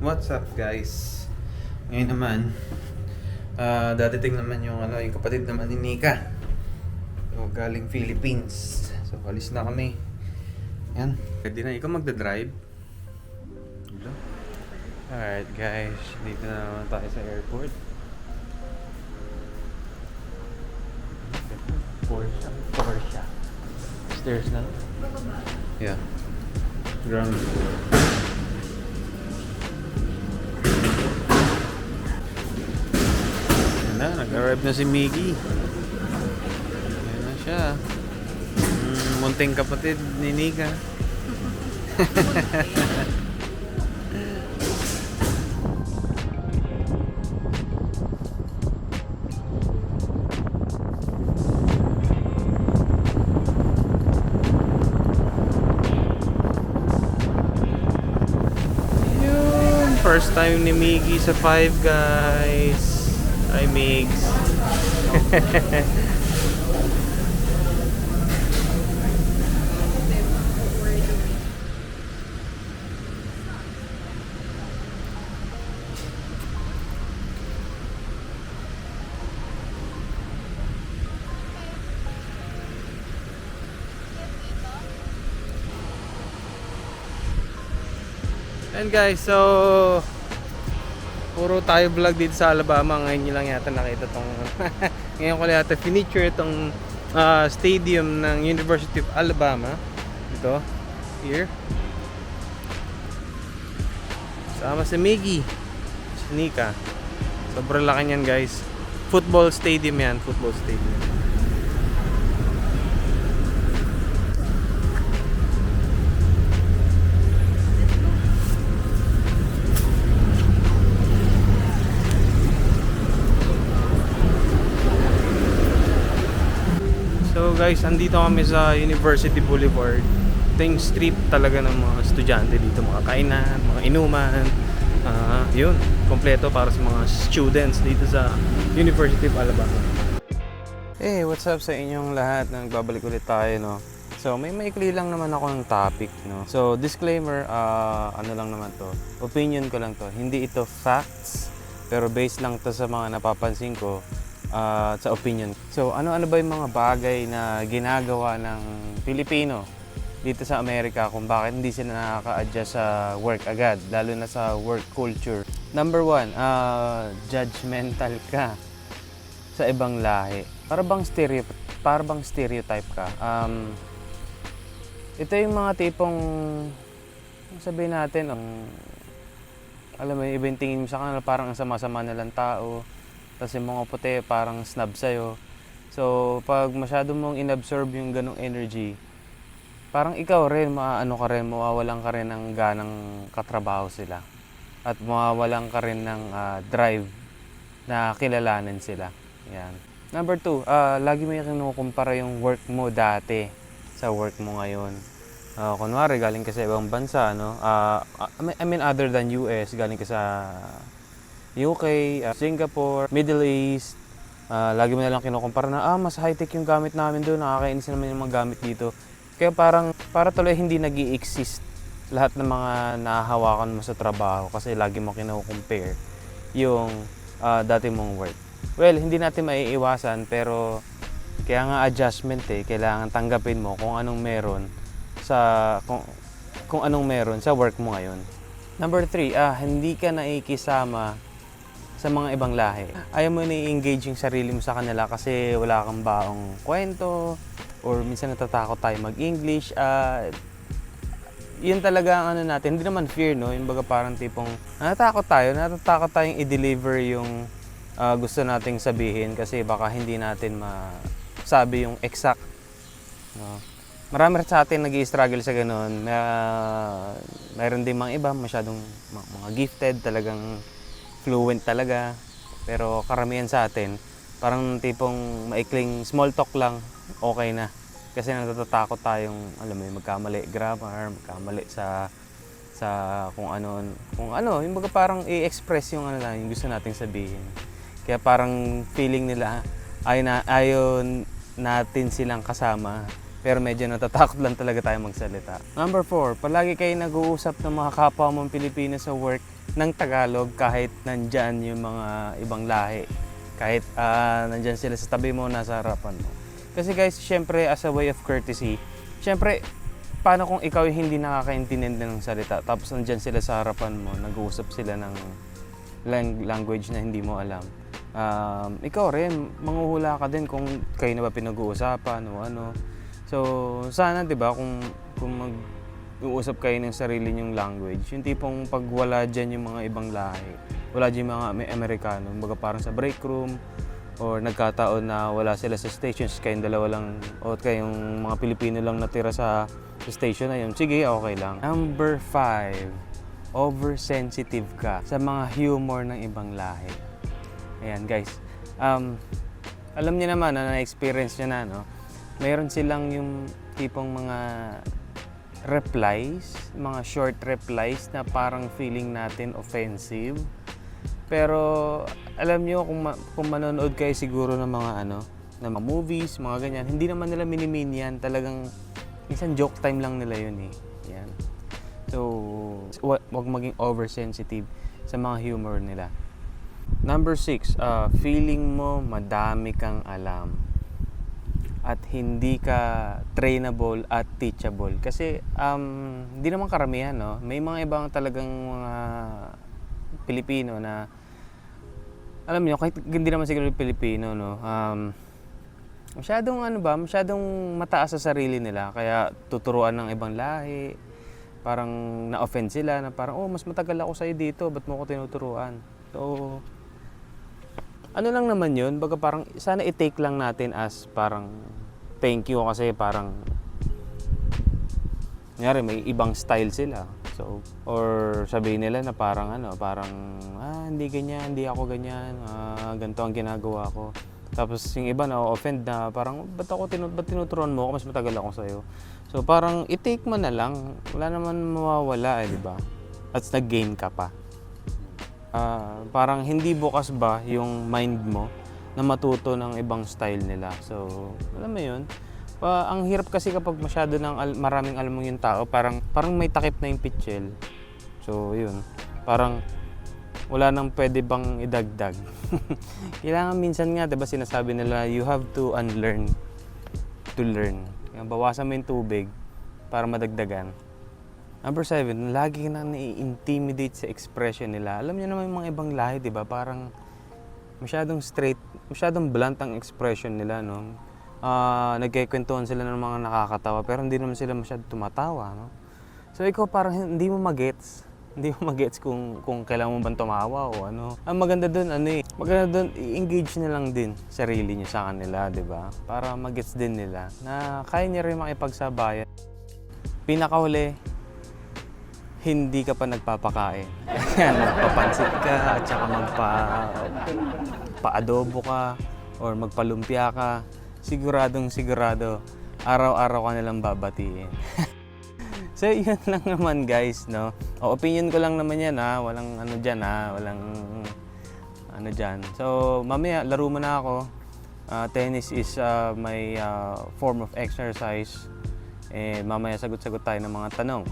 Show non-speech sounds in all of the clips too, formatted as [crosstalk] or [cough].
What's up guys? Ngayon naman, ah dadating naman yung ano, yung kapatid naman ni Nika. So, galing Philippines. So, alis na kami. Yan. Pwede na. Ikaw magdadrive? Hello? Alright guys, dito na naman tayo sa airport. Porsche. Porsche. Stairs na? Yeah. Ground floor. Na, nag-arrive na si Miggy. Yan na siya. Mm, munting kapatid ni Nika. [laughs] First time ni Miggy sa Five Guys. Hi, Migs. And guys, so puro tayo vlog dito sa Alabama. Ngayon nyo lang yata nakita tong [laughs] ngayon ko yata finiture itong ah, stadium ng University of Alabama. Ito, here. Sama si Miggy, si Nika. Sobrang laki niyan guys. Football stadium yan, football stadium. Guys, andito kami sa University Boulevard. Ito yung street talaga ng mga estudyante dito, mga kainan, mga inuman. Ah, yun, kompleto para sa mga students dito sa University of Alabama. Hey, what's up sa inyong lahat? Nagbabalik ulit tayo, no? So, may maikli lang naman ako ng topic, no? So, disclaimer, ah, ano lang naman to, opinion ko lang to. Hindi ito facts, pero based lang to sa mga napapansin ko ah, sa opinion. So, ano-ano ba yung mga bagay na ginagawa ng Pilipino dito sa Amerika kung bakit hindi sila nakaka-adjust sa work agad, lalo na sa work culture. Number one, ah, judgmental ka sa ibang lahi. Para bang stereo para stereotype ka. Um, ito yung mga tipong sabihin natin, ang alam mo, iba yung tingin mo sa kanila parang ang sama-sama nilang tao. Tapos yung mga puti parang snob sa'yo. So, pag masyado mong inabsorb yung ganong energy, parang ikaw rin, maano ka rin, mawawalan ka rin ng ganang katrabaho sila. At mawawalan ka rin ng ah, drive na kilalanin sila. Yan. Number two, ah, lagi mo yung kinukumpara yung work mo dati sa work mo ngayon. Ah, kunwari, galing ka sa ibang bansa, no? Mean- I mean, other than US, galing ka sa UK, ah, Singapore, Middle East, ah, lagi mo na lang kinukumpara na, ah, mas high-tech yung gamit namin doon, nakakainis naman yung mga gamit dito. Kaya parang, para tuloy hindi nag exist lahat ng mga nahahawakan mo sa trabaho kasi lagi mo kinukumpare yung ah, dati mong work. Well, hindi natin maiiwasan pero kaya nga adjustment eh, kailangan tanggapin mo kung anong meron sa kung, kung anong meron sa work mo ngayon. Number three, ah, hindi ka nakikisama sa mga ibang lahi. Ayaw mo na i-engage yung sarili mo sa kanila kasi wala kang baong kwento or minsan natatakot tayo mag-English. Ah, yun talaga ang ano natin, hindi naman fear, no? Yung baga parang tipong natatakot tayo, natatakot tayong i-deliver yung ah, gusto nating sabihin kasi baka hindi natin masabi yung exact. No? Marami sa atin nag struggle sa ganun. May, ah, mayroon din mga iba, masyadong mga gifted, talagang fluent talaga. Pero karamihan sa atin, parang tipong maikling small talk lang, okay na. Kasi natatakot tayong, alam mo magkamali grammar, magkamali sa sa kung ano, kung ano, yung baga parang i-express yung ano lang, yung gusto nating sabihin. Kaya parang feeling nila, ay na, ayaw natin silang kasama. Pero medyo natatakot lang talaga tayo magsalita. Number four, palagi kayo nag-uusap ng mga kapwa mong Pilipino sa work ng Tagalog kahit nandyan yung mga ibang lahi. Kahit ah, nandyan sila sa tabi mo, nasa harapan mo. Kasi guys, syempre as a way of courtesy, syempre paano kung ikaw yung hindi nakakaintindi ng salita tapos nandyan sila sa harapan mo, nag-uusap sila ng lang- language na hindi mo alam. Um, ikaw rin, manghuhula ka din kung kayo na ba pinag-uusapan o ano. So, sana 'di ba kung kung mag uusap kayo ng sarili nyong language, yung tipong pag wala dyan yung mga ibang lahi, wala dyan yung mga Ame- Amerikano, baga parang sa break room, or nagkataon na wala sila sa stations, kayong dalawa lang, o kayong mga Pilipino lang natira sa, sa station na yun, sige, okay lang. Number five, oversensitive ka sa mga humor ng ibang lahi. Ayan guys, um, alam niyo naman, na na-experience niyo na, no? Meron silang yung tipong mga replies, mga short replies na parang feeling natin offensive. Pero alam niyo kung, ma- kung manonood kayo siguro ng mga ano, ng mga movies, mga ganyan, hindi naman nila minimin yan. Talagang minsan joke time lang nila yun eh. Yan. So, wa- wag maging oversensitive sa mga humor nila. Number six, uh, feeling mo madami kang alam at hindi ka trainable at teachable. Kasi um, hindi naman karamihan, no? May mga ibang talagang mga Pilipino na alam niyo, kahit hindi naman siguro Pilipino, no? Um, masyadong ano ba, masyadong mataas sa sarili nila. Kaya tuturuan ng ibang lahi. Parang na-offend sila na parang, oh, mas matagal ako sa'yo dito, ba't mo ko tinuturuan? So, ano lang naman yun, baga parang sana i-take lang natin as parang thank you kasi parang Kunyari, may ibang style sila. So, or sabihin nila na parang ano, parang, ah, hindi ganyan, hindi ako ganyan, ah, ganito ang ginagawa ko. Tapos yung iba na offend na parang, ba't ako tinu- ba't tinuturuan mo ako, mas matagal ako sa'yo. So parang i-take mo na lang, wala naman mawawala eh, di ba? At nag-gain ka pa. Ah, parang hindi bukas ba yung mind mo na matuto ng ibang style nila. So, alam mo yun, pa, ang hirap kasi kapag masyado ng al- maraming alam mo yung tao, parang, parang may takip na yung pitchel. So, yun. Parang wala nang pwede bang idagdag. [laughs] Kailangan minsan nga, 'di ba sinasabi nila, you have to unlearn to learn. Kaya bawasan mo yung tubig para madagdagan. Number seven, lagi na nai-intimidate sa expression nila. Alam niyo naman yung mga ibang lahi, di ba? Parang masyadong straight, masyadong blunt ang expression nila, no? Ah, nagkikwentuhan sila ng mga nakakatawa, pero hindi naman sila masyado tumatawa, no? So ikaw parang hindi mo magets. Hindi mo magets kung, kung kailangan mo bang tumawa o ano. Ang maganda doon, ano eh, maganda doon, i-engage na lang din sarili niyo sa kanila, di ba? Para magets din nila na kaya niya rin makipagsabayan. Pinakahuli, hindi ka pa nagpapakain. [laughs] Yan, magpapansit ka at saka magpa pa-adobo ka or magpalumpia ka. Siguradong sigurado, araw-araw ka nilang babatiin. [laughs] so, yun lang naman guys, no? O, opinion ko lang naman yan, ha? Walang ano dyan, ha? Walang ano dyan. So, mamaya, laro mo na ako. Ah, tennis is ah, my ah, form of exercise. Eh, mamaya sagot-sagot tayo ng mga tanong.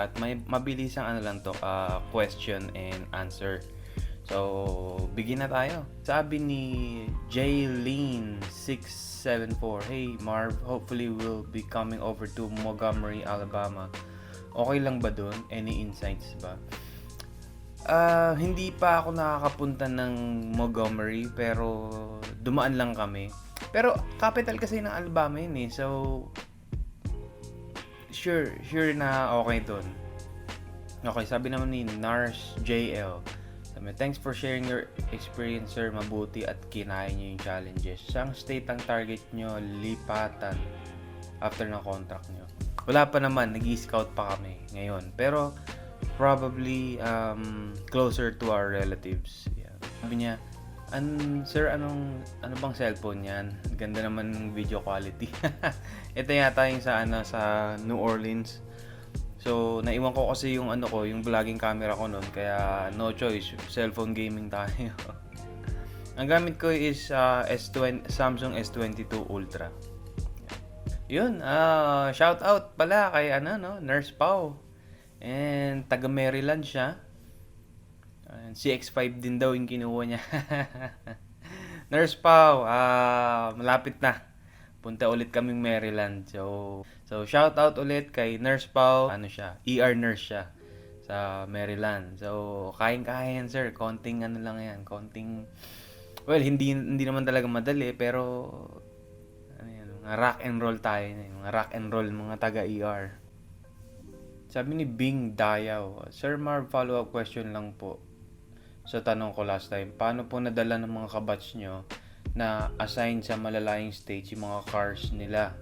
Lahat. May mabilisang ano lang to, ah, question and answer. So, begin na tayo. Sabi ni Jaylene674, Hey Marv, hopefully we'll be coming over to Montgomery, Alabama. Okay lang ba doon? Any insights ba? Ah, hindi pa ako nakakapunta ng Montgomery pero dumaan lang kami. Pero capital kasi ng Alabama yun eh. So sure, sure na okay doon. Okay, sabi naman ni Nars JL. Sabi, thanks for sharing your experience, sir. Mabuti at kinaya niyo yung challenges. Saan state ang target nyo lipatan after ng contract nyo? Wala pa naman, nag-scout pa kami ngayon. Pero, probably um, closer to our relatives. Yeah. Sabi niya, An, sir, anong ano bang cellphone yan? Ganda naman ng video quality. [laughs] Ito yata yung sa ano sa New Orleans. So, naiwan ko kasi yung ano ko, yung vlogging camera ko noon, kaya no choice, cellphone gaming tayo. [laughs] Ang gamit ko is uh, S20 Samsung S22 Ultra. Yun, ah shout out pala kay ano no, Nurse Pau. And taga Maryland siya. Ayan, CX5 din daw yung kinuha niya. [laughs] Nurse Pau, ah malapit na. Punta ulit kaming Maryland. So, so shout out ulit kay Nurse Pau. Ano siya? ER nurse siya sa Maryland. So, kain-kaya yan, sir. Konting ano lang yan. Konting Well, hindi hindi naman talaga madali pero ano yan, mga rock and roll tayo, mga rock and roll mga taga ER. Sabi ni Bing Dayaw, Sir Marv, follow-up question lang po. Sa tanong ko last time, paano po nadala ng mga kabatch nyo na assign sa malalaying stage yung mga cars nila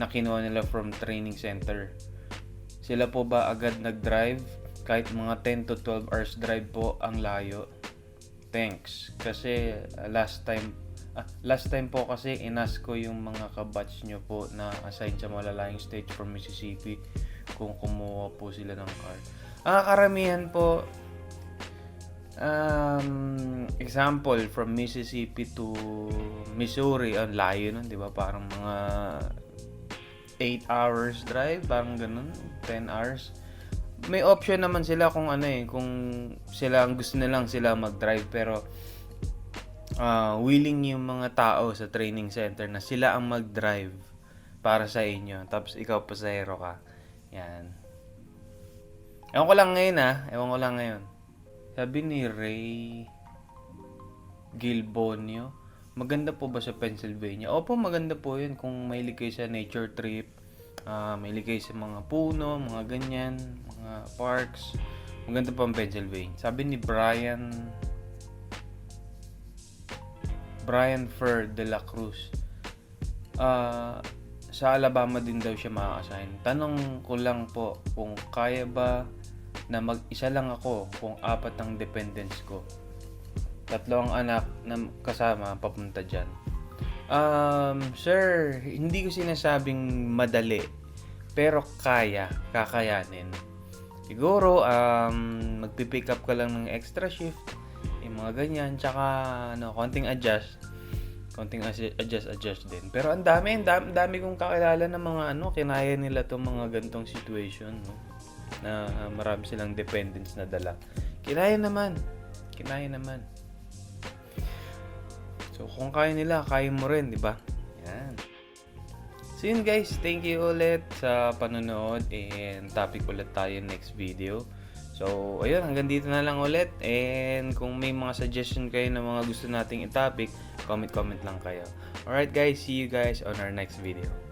na kinuha nila from training center? Sila po ba agad nag-drive? Kahit mga 10 to 12 hours drive po ang layo? Thanks. Kasi uh, last time ah, last time po kasi inas ko yung mga kabatch nyo po na assign sa malalaying stage from Mississippi kung kumuha po sila ng car. Ah, karamihan po um, example from Mississippi to Missouri, ang layo nun, 'di ba? Parang mga 8 hours drive, parang ganun, 10 hours. May option naman sila kung ano eh, kung sila ang gusto nilang sila mag-drive pero ah, willing yung mga tao sa training center na sila ang mag-drive para sa inyo. Tapos ikaw pasahero ka. Yan. Ewan ko lang ngayon ah. Ewan ko lang ngayon. Sabi ni Ray Gilbonio, maganda po ba sa Pennsylvania? Opo, maganda po yun kung mahilig kayo sa nature trip, ah mahilig kayo sa mga puno, mga ganyan, mga parks. Maganda po ang Pennsylvania. Sabi ni Brian Brian Fer de la Cruz. Ah, sa Alabama din daw siya ma-assign. Tanong ko lang po kung kaya ba na mag-isa lang ako kung apat ang dependents ko. Tatlo ang anak na kasama papunta dyan. Um, sir, hindi ko sinasabing madali. Pero kaya, kakayanin. Siguro, um, magpipick up ka lang ng extra shift. Yung mga ganyan. Tsaka, ano, konting adjust. Konting adjust, adjust din. Pero ang dami, ang dami, dami kong kakilala ng mga ano, kinaya nila tong mga gantong situation. No? Na uh, marami silang dependents na dala. Kinaya naman. Kinaya naman. So, kung kaya nila, kaya mo rin, di ba? Yan. So yun guys, thank you ulit sa panonood and topic ulit tayo next video. So, ayun, hanggang dito na lang ulit. And kung may mga suggestion kayo na mga gusto nating i-topic, comment-comment lang kayo. Alright guys, see you guys on our next video.